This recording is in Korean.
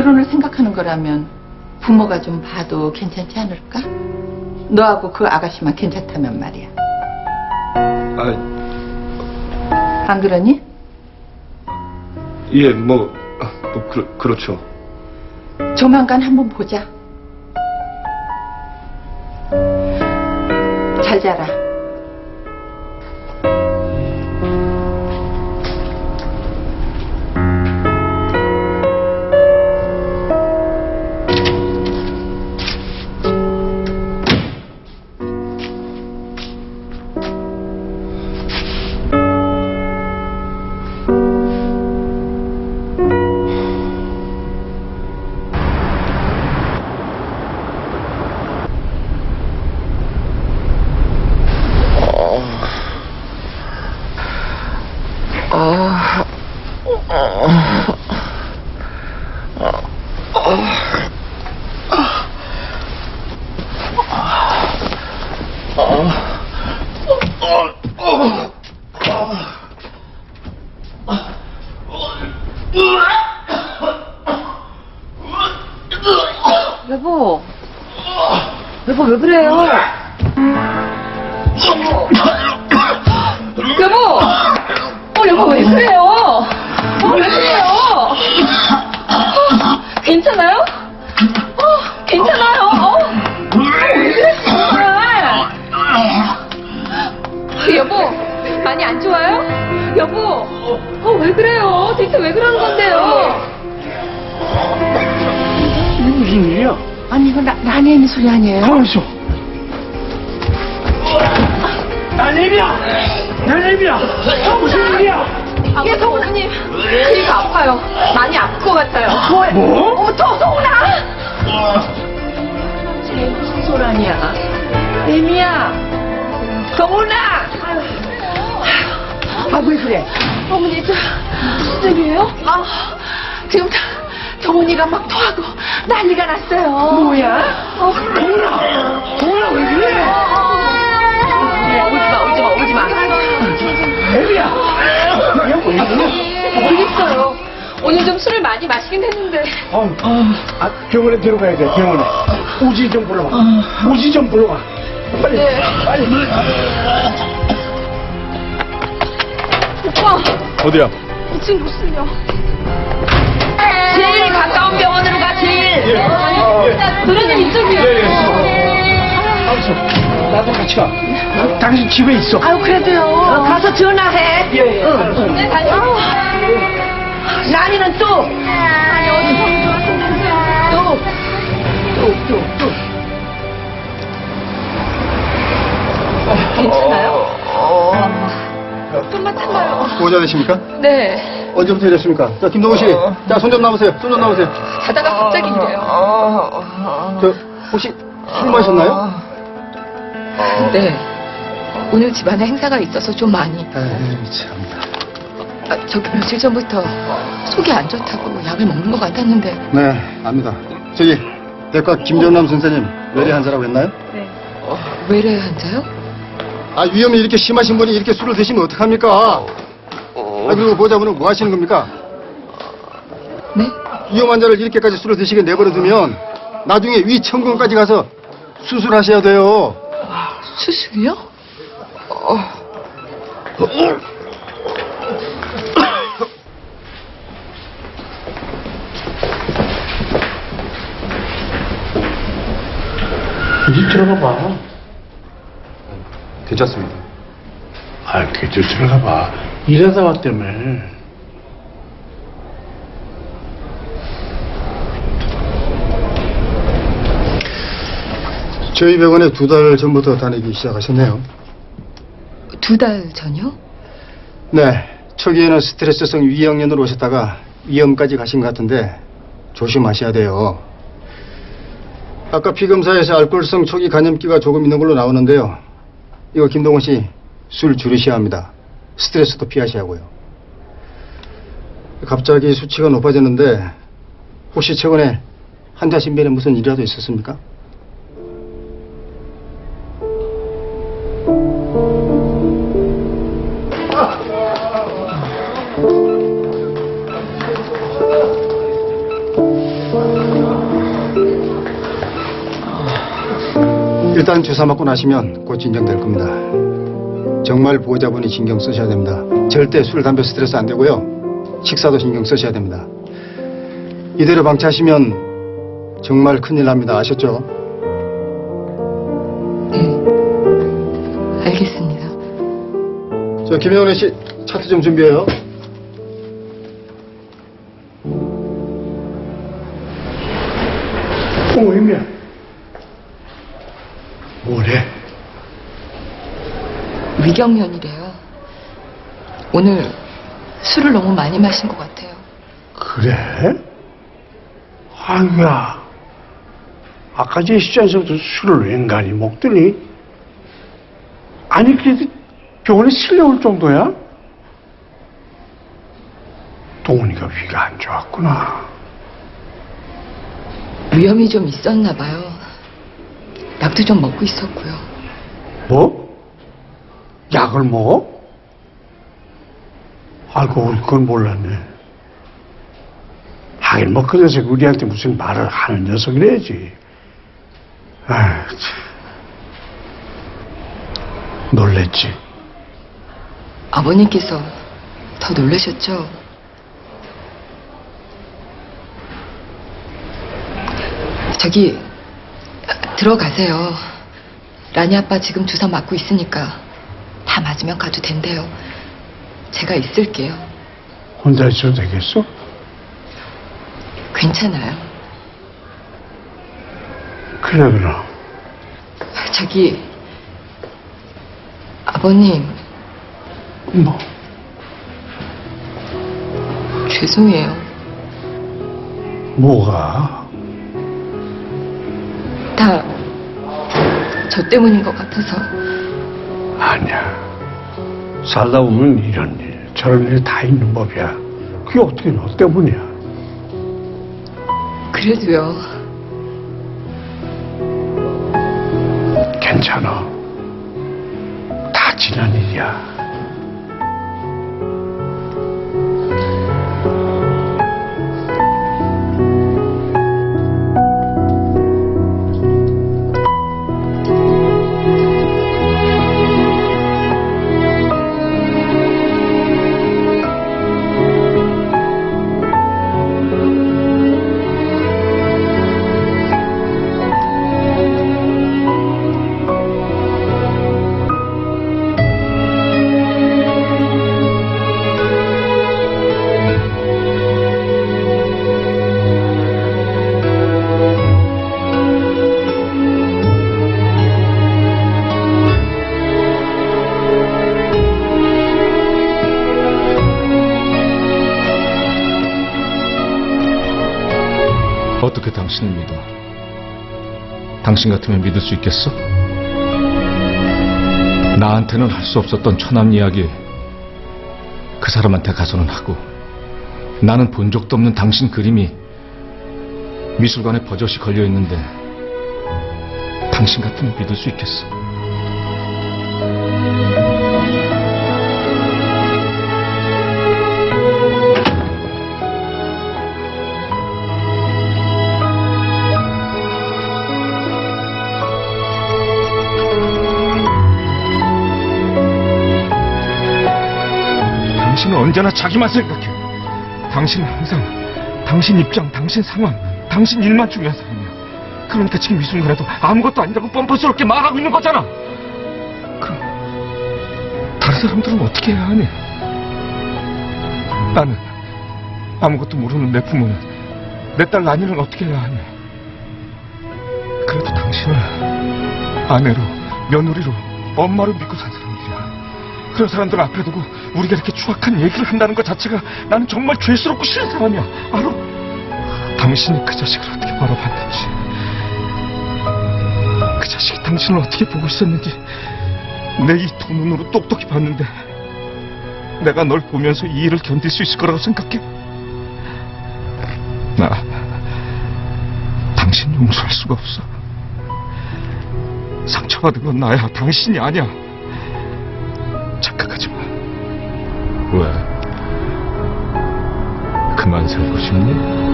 결혼을 생각하는 거라면 부모가 좀 봐도 괜찮지 않을까? 너하고 그 아가씨만 괜찮다면 말이야. 아, 안 그러니? 예, 뭐, 아, 뭐 그렇, 그렇죠. 조만간 한번 보자. 잘 자라. 여보. 여보, 왜 그래요? 여보! 어, 여보, 왜 그래요? 어, 왜 그래요? 어, 괜찮아요? 어, 괜찮아요? 어? 왜 그래, 정말? 여보, 많이 안 좋아요? 여보, 어, 왜 그래요? 대체 왜 그러는 건데요? 이게 무슨 일이야? 아니 이거 나, 라니엠이 소리 아니에요? 가만 있어. 나님이야! 나님이야! 무슨 일이야? 예, 성우님. 그니까 아파요. 많이 아플 것 같아요. 뭐? 어머, 저, 성우나! 쟤 무슨 소란이야? 애미야! 성우나! 아 왜 그래? 어머니, 저, 무슨 일이에요? 아 지금 정훈이가 막 토하고 난리가 났어요. 뭐야? 어, 동훈아! 동훈아 왜 그래? 울지 마, 울지 마, 울지 마. 애비야! 야, 왜 그래? 모르겠어요. 오늘 좀 술을 많이 마시긴 했는데. 어, 아, 병원에 데려가야 돼, 병원에. 우지 좀 불러봐. 우지 좀 불러봐. 빨리, 네. 빨리. 오빠, 어디야? 지금 무슨요? 제일 가까운 병원으로 가, 제일. 예. 아니요, 노래는 이쪽이요. 예, 알았어. 가. 당신 집에 있어. 아유 그래도요. 가서 전화해. 예, 예. 알았어. 네, 다녀. 라니는 또. 아니, 어디서 좋았으면 또, 또, 또. 괜찮아요? 좀만 참아요. 보호자 되십니까? 네. 언제부터 이랬습니까? 자, 김동훈 씨. 자, 손 좀 나오세요. 손 좀 나오세요. 자다가 갑자기 이래요. 저, 혹시 술 마셨나요? 네. 오늘 집안에 행사가 있어서 좀 많이. 에이, 참. 아, 저기 며칠 전부터 속이 안 좋다고 약을 먹는 것 같았는데. 네, 압니다. 저기, 대과 김정남 선생님, 외래 환자라고 했나요? 어, 외래 환자요? 아, 위험이 이렇게 심하신 분이 이렇게 술을 드시면 어떡합니까? 아, 그리고 보호자분은 뭐 하시는 겁니까? 네? 위험 환자를 이렇게까지 술을 드시게 내버려 두면 나중에 위천근까지 가서 수술하셔야 돼요. 수술이요? 이제 들어가 봐. 괜찮습니다. 아, 그저 들어가 봐. 일하다 왔다며. 저희 병원에 두 달 전부터 다니기 시작하셨네요. 두 달 전요? 네, 초기에는 스트레스성 위양련으로 오셨다가 위염까지 가신 것 같은데 조심하셔야 돼요. 아까 피검사에서 알코올성 초기 간염기가 조금 있는 걸로 나오는데요. 이거 김동훈 씨술 줄이셔야 합니다. 스트레스도 피하셔야고요. 갑자기 수치가 높아졌는데 혹시 최근에 환자 신변에 무슨 일이라도 있었습니까? 일단 주사 맞고 나시면 곧 진정될 겁니다. 정말 보호자분이 신경 쓰셔야 됩니다. 절대 술, 담배, 스트레스 안 되고요. 식사도 신경 쓰셔야 됩니다. 이대로 방치하시면 정말 큰일 납니다. 아셨죠? 네. 알겠습니다. 저 김영래 씨 차트 좀 준비해요. 어, 의미야. 뭐래? 위경련이래요. 오늘 술을 너무 많이 마신 것 같아요. 그래? 아유야. 아까 제 시장에서부터 술을 웬간히 먹더니 아니 그래도 병원에 실려올 정도야? 동훈이가 위가 안 좋았구나. 위험이 좀 있었나 봐요. 약도 좀 먹고 있었고요. 뭐? 약을 먹어? 우리 그건 몰랐네. 하긴 뭐 그래서 우리한테 무슨 말을 하는 녀석이래지. 아휴, 참. 놀랬지. 아버님께서 더 놀라셨죠? 저기 들어가세요. 라니 아빠 지금 주사 맞고 있으니까 다 맞으면 가도 된대요. 제가 있을게요. 혼자 있어도 되겠어? 괜찮아요. 그래, 그럼. 저기 아버님 뭐, 죄송해요. 뭐가? 다 저 때문인 것 같아서 아니야. 살다 보면 이런 일, 저런 일 다 있는 법이야. 그게 어떻게 너 때문이야? 그래도요. 괜찮아. 다 지난 일이야. 어떻게 당신을 믿어? 당신 같으면 믿을 수 있겠어? 나한테는 할 수 없었던 처남 이야기 그 사람한테 가서는 하고 나는 본 적도 없는 당신 그림이 미술관에 버젓이 걸려 있는데 당신 같으면 믿을 수 있겠어? 언제나 자기만 생각해. 당신은 항상 당신 입장, 당신 상황, 당신 일만 중요한 사람이야. 그러니까 지금 이 순간에도 아무것도 아니라고 뻔뻔스럽게 말하고 있는 거잖아. 그럼 다른 사람들은 어떻게 해야 하니? 나는 아무것도 모르는 내 부모는 내 딸 라니는 어떻게 해야 하니? 그래도 당신을 아내로, 며느리로, 엄마로 믿고 산 사람 그런 사람들 앞에 두고 우리가 이렇게 추악한 얘기를 한다는 것 자체가 나는 정말 죄스럽고 싫은 사람이야. 알아? 당신이 그 자식을 어떻게 바라봤는지, 그 자식이 당신을 어떻게 보고 있었는지 내 이 두 눈으로 똑똑히 봤는데 내가 널 보면서 이 일을 견딜 수 있을 거라고 생각해? 나 당신 용서할 수가 없어. 상처받은 건 나야, 당신이 아니야. 왜? 그만 살고 싶니?